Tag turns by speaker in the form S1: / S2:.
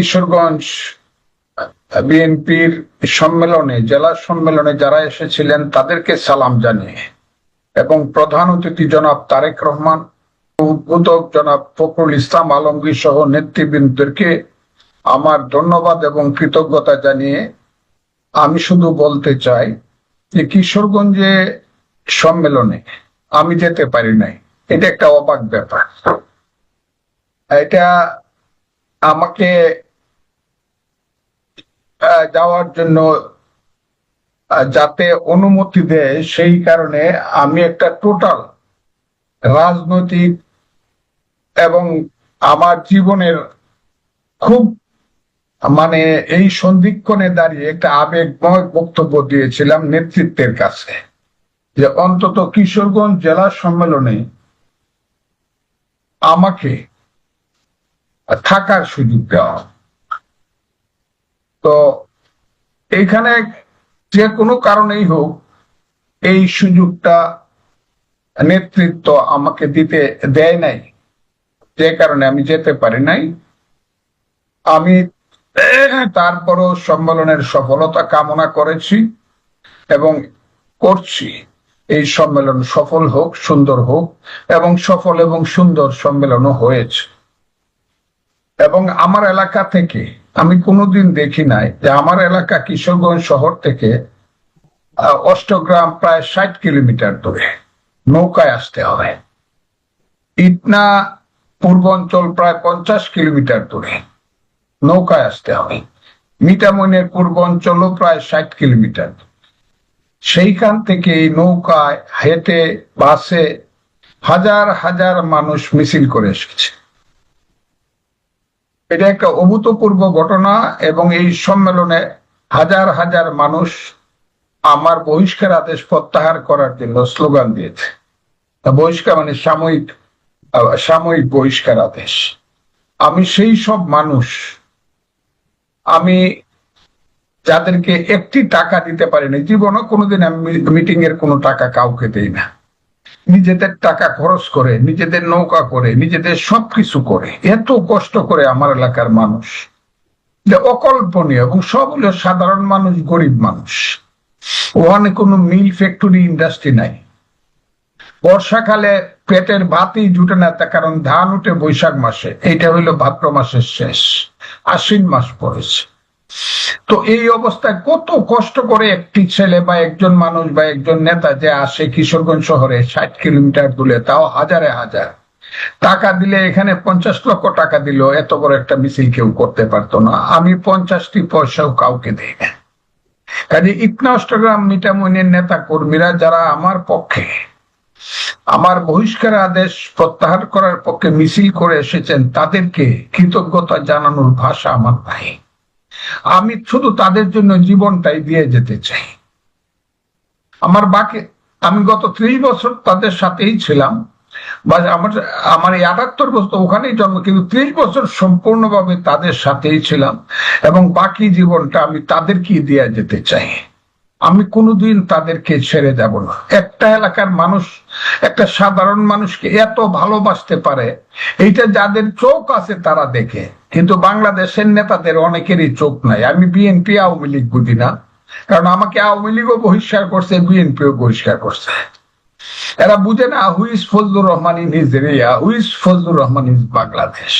S1: কিশোরগঞ্জ বিএনপির সম্মেলনে, জেলা সম্মেলনে যারা এসেছিলেন তাদেরকে সালাম জানিয়ে এবং প্রধান অতিথি জনাব তারেক রহমান উদ্বোধক জনাব ফখরুল ইসলাম আলমগীর সহ নেতৃবৃন্দদেরকে আমার ধন্যবাদ এবং কৃতজ্ঞতা জানিয়ে আমি শুধু বলতে চাই যে কিশোরগঞ্জে সম্মেলনে আমি যেতে পারি নাই। এটা একটা অবাক ব্যাপার। এটা আমাকে যাওয়ার জন্য যাতে অনুমতি দেয়, সেই কারণে আমি একটা টোটাল রাজনৈতিক এবং আমার জীবনের খুব মানে এই সন্ধিক্ষণে দাঁড়িয়ে একটা আবেগময় বক্তব্য দিয়েছিলাম নেতৃত্বের কাছে, যে অন্তত কিশোরগঞ্জ জেলা সম্মেলনে আমাকে থাকার সুযোগ দেওয়া তো এখানে যে কোনো কারণেই হোক এই সুযোগটা নেতৃত্ব আমাকে দিতে দেয় নাই। যে কারণে আমি যেতে পারি নাই। আমি তারপরও সম্মেলনের সফলতা কামনা করেছি এবং করছি। এই সম্মেলন সফল হোক, সুন্দর হোক এবং সফল এবং সুন্দর সম্মেলনও হয়েছে। এবং আমার এলাকা থেকে, আমি কোনোদিন দেখি নাই যে আমার এলাকা কিশোরগঞ্জ শহর থেকে অষ্টগ্রাম প্রায় ষাট কিলোমিটার দূরে নৌকায় আসতে হবে। ইটনা পূর্বাঞ্চল প্রায় পঞ্চাশ কিলোমিটার দূরে নৌকায় আসতে হয় মিটামইনের পূর্বাঞ্চলও প্রায় ষাট কিলোমিটার। সেইখান থেকে নৌকায় হেঁটে, বাসে হাজার হাজার মানুষ মিছিল করে এসেছে। এটা একটা অভূতপূর্ব ঘটনা এবং এই সম্মেলনে হাজার হাজার মানুষ আমার বহিষ্কার আদেশ প্রত্যাহার করার জন্য স্লোগান দিয়েছে। বহিষ্কার মানে সাময়িক সাময়িক বহিষ্কার আদেশ। আমি সেই সব মানুষ, আমি যাদেরকে একটি টাকা দিতে পারিনি, জীবনে কোনোদিন আমি মিটিং এর কোনো টাকা কাউকে দেই না। নিজেদের টাকা খরচ করে, নিজেদের নৌকা করে, নিজেদের সবকিছু করে। এত কষ্ট করে আমার এলাকার মানুষ। যে অকল্পনীয় এবং সব হলো সাধারণ মানুষ, গরিব মানুষ। ওখানে কোনো মিল ফ্যাক্টরি ইন্ডাস্ট্রি নাই। বর্ষাকালে পেটের ভাতই জুটে না, তার কারণ ধান উঠে বৈশাখ মাসে। এইটা হইল ভাদ্র মাসের শেষ। আশ্বিন মাস পড়েছে। তো এই অবস্থায় কত কষ্ট করে একটি ছেলে বা একজন মানুষ বা একজন নেতা যে আসে কিশোরগঞ্জ শহরে ষাট কিলোমিটার দূরে, তাও হাজারে হাজার। টাকা দিলে এখানে পঞ্চাশ লক্ষ টাকা দিল এত বড় একটা মিছিল কেউ করতে পারতো না। আমি পঞ্চাশটি পয়সাও কাউকে দিই না। কাজে ইকনা অষ্টগ্রাম মিটামইনের নেতা কর্মীরা যারা আমার পক্ষে, আমার বহিষ্কার আদেশ প্রত্যাহার করার পক্ষে মিছিল করে এসেছেন, তাদেরকে কৃতজ্ঞতা জানানোর ভাষা আমার নাই। আমি শুধু তাদের জন্য জীবনটাই দিয়ে যেতে চাই। আমার বাকি, আমি গত ত্রিশ বছর তাদের সাথেই ছিলাম। বা আমার আমার এই আটাত্তর বছর ওখানেই জন্ম, কিন্তু ত্রিশ বছর সম্পূর্ণভাবে তাদের সাথেই ছিলাম। এবং বাকি জীবনটা আমি তাদেরকেই দিয়ে যেতে চাই। আমি কোনোদিন তাদেরকে ছেড়ে যাব না। একটা এলাকার মানুষ, একটা সাধারণ মানুষকে এত ভালোবাসতে পারে, এইটা যাদের চোখ আছে তারা দেখে। কিন্তু বাংলাদেশের নেতাদের অনেকেরই চোখ নাই। আমি বিএনপি আওয়ামী লীগ বুঝি না। কারণ আমাকে আওয়ামী লীগও বহিষ্কার করছে বিএনপিও বহিষ্কার করছে। এরা বুঝে না who is Fazlur Rahman in his area who is Fazlur Rahman is Bangladesh